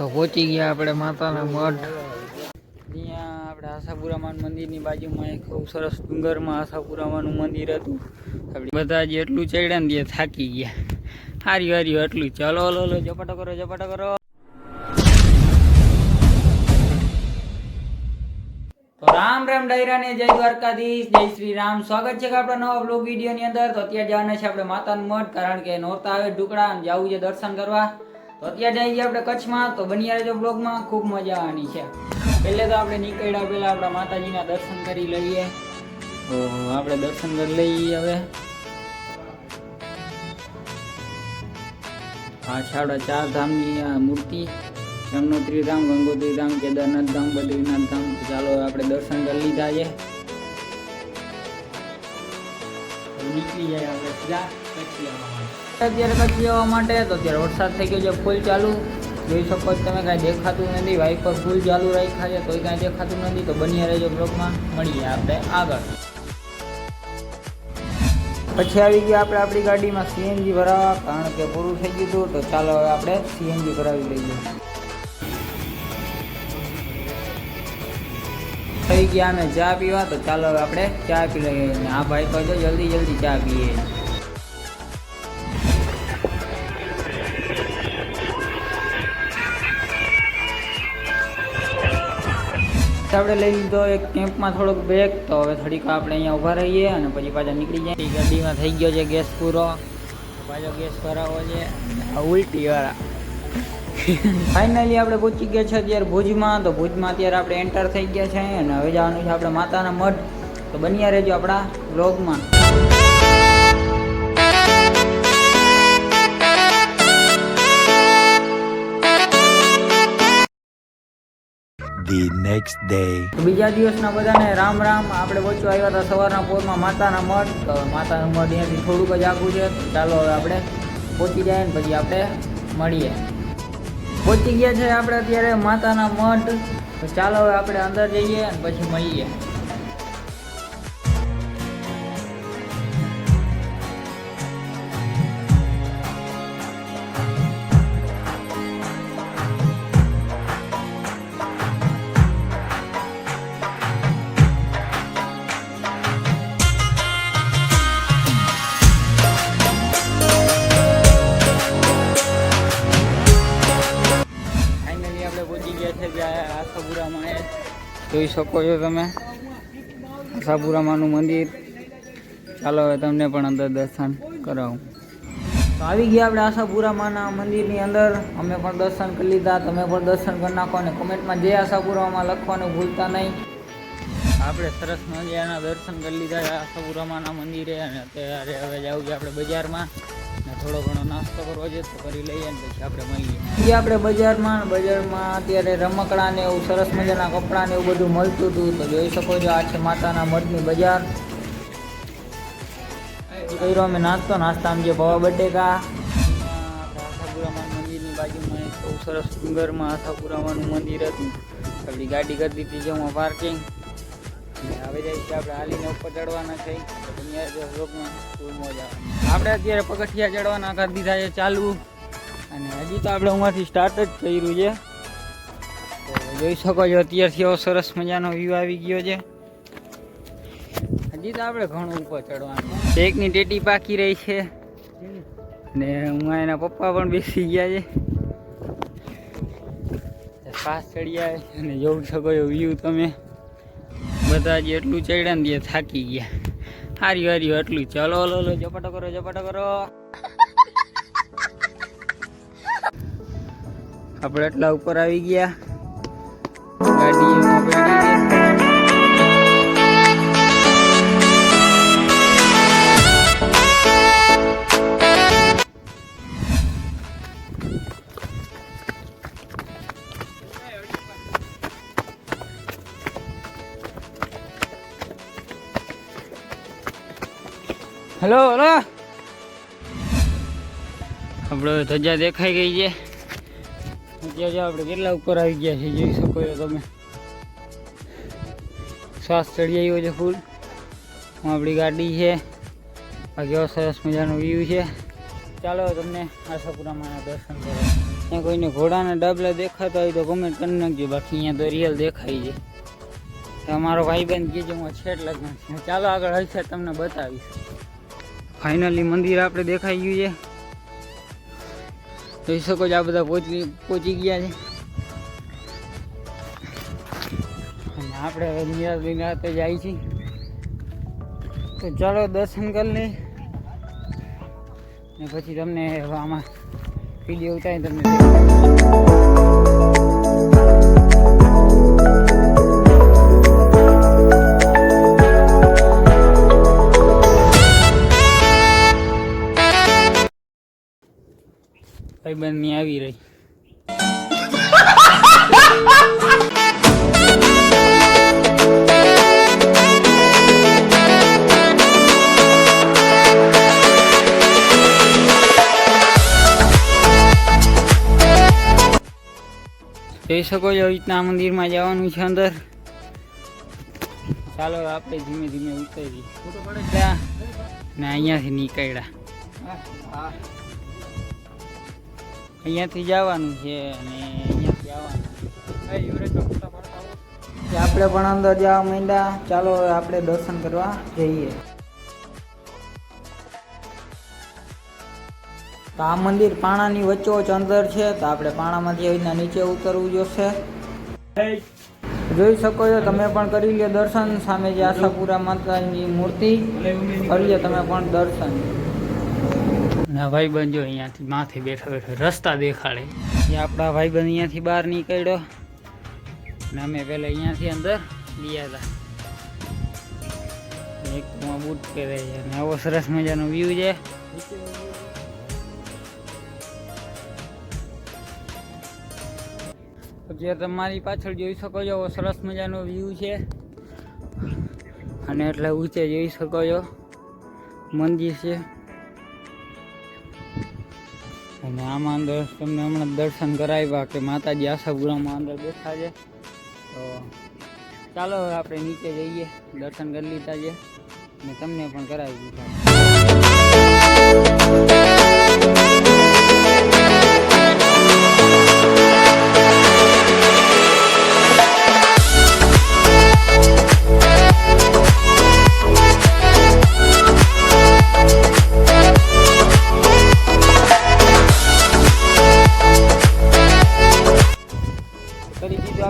તો પહોંચી ગયા આપણે માતાના મઠ. ત્યાં આપણે આશાપુરામાન મંદિરની બાજુમાં એક બહુ સરસ ડુંગરમાં આશાપુરામાનું મંદિર હતું. આપણે બધા જે એટલું ચડ્યા ને થાકી ગયા. હારી હારી એટલું ચાલો લો લો ઝપાટો કરો ઝપાટો કરો. તો રામ રામ ડાયરા ને જય દ્વારકાધીશ, જય શ્રી રામ. સ્વાગત છે આપણા નવા બ્લોગ વીડિયો ની અંદર. તો અત્યારે જવાના છે આપણે માતાનું મઠ, કારણ કે નોરતા આવે ઢુકડા જવું છે દર્શન કરવા. તો અત્યારે આવી ગયા આપણે કચ્છમાં. તો બની જો બ્લોગમાં ખૂબ મજા આવવાની છે. પહેલે તો આપણે નીકળ્યા પહેલા આપણા માતાજીના દર્શન કરી લઈએ. તો આપણે દર્શન કરી લઈએ હવે. આ છે ચાર ધામની આ મૂર્તિ. યમનોત્રી ધામ ગંગોત્રી ધામ કેદારનાથ ધામ બદ્રીનાથ ધામ ચાલો આપણે દર્શન કરી લીધા છે. નીકળી જાય આપણે સીધા કચ્છી આવવા માટે. અત્યારે કચ્છી આવવા માટે, તો અત્યારે વરસાદ થઈ ગયો છે, ફૂલ ચાલુ. જોઈ શકો છો તમે, કાંઈ દેખાતું નથી. વાઇપર ફૂલ ચાલુ રાખ્યા છે કોઈ કાંઈ દેખાતું નથી. તો બન્યા રહેજો બ્લોકમાં મળીએ આપણે આગળ. પછી આવી ગયા આપણે આપણી ગાડીમાં સીએનજી ભરાવા, કારણ કે પૂરું થઈ ગયું હતું, તો ચાલો હવે આપણે સીએનજી ભરાવી લઈએ. થઈ ગયા, અમે ચા પીવા, તો ચાલો હવે આપણે ચા પી લઈએ. આ ભાઈ તો જલ્દી જલ્દી ચા પીએ. આપણે લઈ લીધો એક કેમ્પમાં થોડોક બ્રેક તો હવે થોડીક આપણે અહીંયા ઊભા રહીએ અને પછી પાછા નીકળી જાય ગાડીમાં થઈ ગયો છે ગેસ પૂરો. પાછો ગેસ ભરાવો છે. આ ઉલટી વાળા ફાઇનલી આપણે પહોંચી ગયા છે અત્યારે ભુજમાં. તો ભુજમાં અત્યારે આપણે એન્ટર થઈ ગયા છે અને હવે જવાનું છે આપણે માતાના મઠ તો બન્યા રહેજો આપણા બ્લોગમાં the નેક્સ્ટ ડે બીજા દિવસના બધાને રામ રામ. આપણે વચ્ચે આવ્યા હતા સવારના પોરમાં માતાના મઠ તો માતાનું મઠ અહીંયાથી થોડુંક જ આખું છે. ચાલો હવે આપણે પહોંચી જાય ને પછી આપણે મળીએ. પહોંચી ગયા છે આપણે અત્યારે માતાના મઠ તો ચાલો હવે આપણે અંદર જઈએ અને પછી મળીએ. જોઈ શકો છો તમે. આશાપુરામાનું મંદિર. ચાલો હવે તમને પણ અંદર દર્શન કરાવું. તો આવી ગયા આપણે આશાપુરામાના મંદિરની અંદર. અમે પણ દર્શન કરી લીધા. તમે પણ દર્શન કરી નાખો અને કમેન્ટમાં જે આશાપુરામાં લખવાનું ભૂલતા નહીં. આપણે સરસ મજાના દર્શન કરી લીધા આશાપુરામાના મંદિરે અને અત્યારે હવે જવું છે આપણે બજારમાં. થોડો ઘણો નાસ્તો કરવો છે તો કરી લઈએ ને પછી આપણે મળીએ. એ આપણે બજારમાં બજારમાં અત્યારે રમકડા ને એવું સરસ મજાના કપડાં ને એવું બધું મળતું હતું. તો જોઈ શકો છો આ છે માતાના મઢની બજાર. કર્યો અમે નાસ્તો નાસ્તામાં જે ભવા બટેકા. આશાપુરામાન મંદિરની બાજુમાં એક બહુ સરસ ડુંગરમાં આશાપુરામાનું મંદિર હતું. આપણી ગાડી કરી દીધી છે હું પાર્કિંગ હવે જાય છે, આપણે હાલીને ઉપર ચડવાના છે. આપણે અત્યારે પગથિયા ચડવાના કરી દીધા છે ચાલુ. અને હજી તો આપણે ઉમાંથી સ્ટાર્ટ જ કર્યું છે. જોઈ શકો છો અત્યારથી એવો સરસ મજાનો વ્યૂ આવી ગયો છે. હજી તો આપણે ઘણું ઉપર ચડવાનું એકની ટેટી પાકી રહી છે. ને હું એના પપ્પા પણ બેસી ગયા છે. ફાસ્ટ ચડ્યા અને જોઈ શકો છો વ્યૂ તમે. બધા જે એટલું ચડ્યા ને ત્યાં થાકી ગયા. હારી હારી એટલું ચલો લો લો ઝપાટો કરો ઝપાટો કરો. આપણે એટલા ઉપર આવી ગયા. Hello hello. આપણે ધજા દેખાઈ ગઈ છે. જો આપણે કેટલા ઉપર આવી ગયા છે, જોઈ શકો છો તમે. શ્વાસ ચડી આવ્યો છે ફૂલ આપણી ગાડી છે. આ કેવો સરસ મજાનો વ્યૂ છે. ચાલો તમને આશાપુરામાં દર્શન કરો ત્યાં કોઈને ઘોડાના ડબલા દેખાતા હોય તો કમેન્ટ કરી નાખજો. બાકી અહીંયા તો રિયલ દેખાય છે. તો અમારો ભાઈબંધ કીધું હું છેટ લગ્ન છે. ચાલો આગળ હશે તમને બતાવીશ. ફાઇનલી મંદિર આપણે દેખાઈ ગયું છે. જોઈ શકો છો આ બધા પહોંચી પહોંચી ગયા છે. અને આપણે હવે નિરાશ નિરાતે જાય છીએ તો ચાલો દર્શન કરી લઈએ. ને પછી તમને આમાં વીડિયો ઉતારી તમને ભાઈબંધની આવી રહી. જોઈ શકો છો રીતના મંદિરમાં જવાનું છે અંદર. ચાલો, આપણે ધીમે ધીમે ઉતરી ને અહીંયાથી નીકળ્યા. અહીંયાથી જવાનું છે અને આપણે પણ અંદર જવા માંડ્યા. ચાલો આપણે દર્શન કરવા જઈએ. તો આ મંદિર પાણાની વચ્ચોવચ અંદર છે. તો આપણે પાણામાંથી આવી નીચે ઉતરવું જોશે. જોઈ શકો છો, તમે પણ કરી લ્યો દર્શન. સામે જે આશાપુરા માતાની મૂર્તિ. કરી લ્યો તમે પણ દર્શન. ના ભાઈબંધ જો અહીંયાથી માથે બેઠો બેઠો રસ્તા દેખાડે. એ આપણા ભાઈબંધ અહીંયાથી બહાર નીકળ્યો. ને અમે પહેલાં અહીંયાથી અંદર ગયા હતા એક બૂટ પહેરે છે. અને આવો સરસ મજાનો વ્યૂ છે. જે તમારી પાછળ જોઈ શકો છો એવો સરસ મજાનો વ્યૂ છે. અને એટલે ઊંચે જોઈ શકો છો. મંદિર છે. અને આમાં અંદર તમને હમણાં દર્શન કરાવ્યા કે માતાજી આશાપુરામાં અંદર બેઠા છે. તો ચાલો આપણે નીચે જઈએ, દર્શન કરી લીધા છે. અને તમને પણ કરાવી દીધા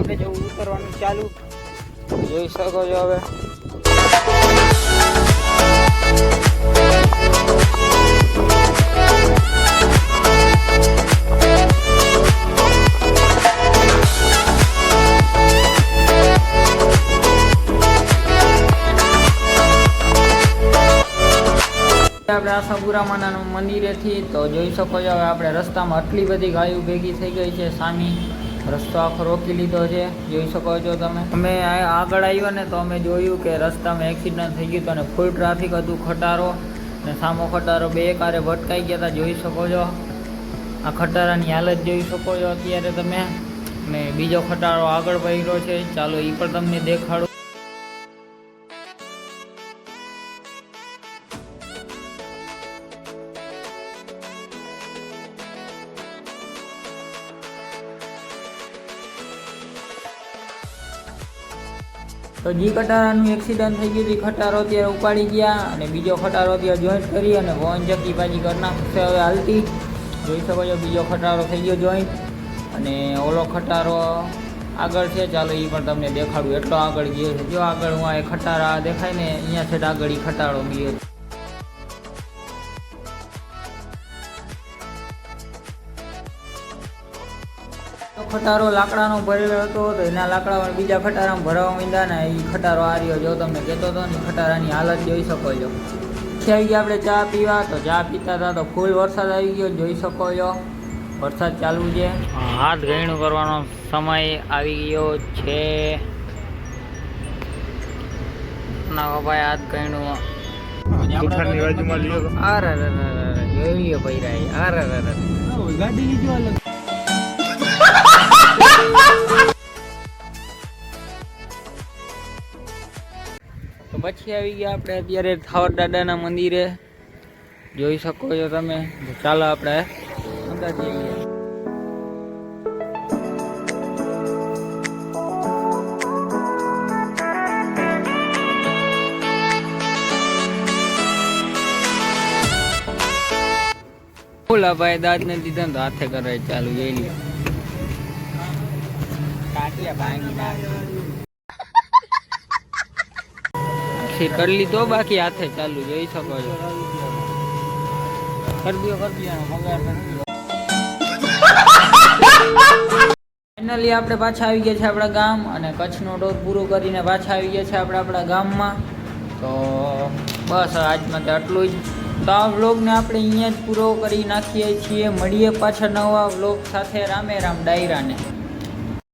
આપણે જેવું ઉતરવાનું ચાલુ. જોઈ શકો છો હવે. આપણે આશાપુરા માનાનું મંદિરેથી તો જોઈ શકો છો હવે આપણે રસ્તામાં આટલી બધી ગાયો ભેગી થઈ ગઈ છે સામી. રસ્તો આખો રોકી લીધો છે. જોઈ શકો છો તમે. અમે આગળ આવ્યો ને તો અમે જોયું કે રસ્તામાં એક્સિડન્ટ થઈ ગયું હતું અને ફૂલ ટ્રાફિક હતું, ખટારો. ને સામો ખટારો બે કારે ભટકાઈ ગયા હતા, જોઈ શકો છો. આ ખટારાની હાલત જોઈ શકો છો અત્યારે તમે. ને બીજો ખટારો આગળ વહીરો છે. ચાલો એ પણ તમને દેખાડું. તો જી ખટારાનું એક્સિડન્ટ થઈ ગયું હતું. ખટારો અત્યારે ઉપાડી ગયા અને બીજો ખટારો અત્યારે જોઈન્ટ કરી અને ચક્કી પાછી કરી નાખશે હવે હાલતી. જોઈ શકો છો બીજો ખટારો થઈ ગયો જોઈન્ટ અને ઓલો ખટારો આગળ છે. ચાલો એ પણ તમને દેખાડું. એટલો આગળ ગયો છે. જો આગળ હું આ ખટારા દેખાય ને, અહીંયા છે આગળ એ ખટારો ગયો છે. ખટારો લાકડાનો ભરેલો હતો તો એના લાકડા બીજા ખટારામાં ભરાવા માંડ્યા ને એ ખટારો આ રહ્યો જો તમને કહેતો હતો ને ખટારાની હાલત જોઈ શકો છો. આવી ગયા આપણે ચા પીવા તો ચા પીતા હતા તો ફૂલ વરસાદ આવી ગયો જોઈ શકો છો. વરસાદ ચાલુ છે. હાથ ગયણું કરવાનો સમય આવી ગયો છે. ના ભાઈ હાથ ગયણું. અરે રે રે રે રે જોઈ લ્યો પૈરા અરે રે રે ગાડી લીધો અલગ પછી આવી ગયા આપણે અત્યારે થાવર દાદાના મંદિરે. જોઈ શકો છો તમે. ચાલો આપણે અંદર જઈએ ઓલા ભાઈ દાંત ને દીધા ને હાથે કરે ચાલુ, જોઈ લ્યો. કાટિયા ભાંગી નાખી કરી લીધો, બાકી હાથે ચાલુ જોઈ શકો છો. કરી આપણે પાછા આવી ગયા છે આપણા ગામ અને કચ્છનો ટોર પૂરો કરીને પાછા આવી ગયા છે આપણે આપણા ગામમાં. તો બસ આજ માટે આટલું જ. તો આ વ્લોગને આપણે અહીંયા જ પૂરો કરી નાખીએ છીએ. મળીએ પાછા નવા વ્લોગ સાથે. રામે રામ, ડાયરાને.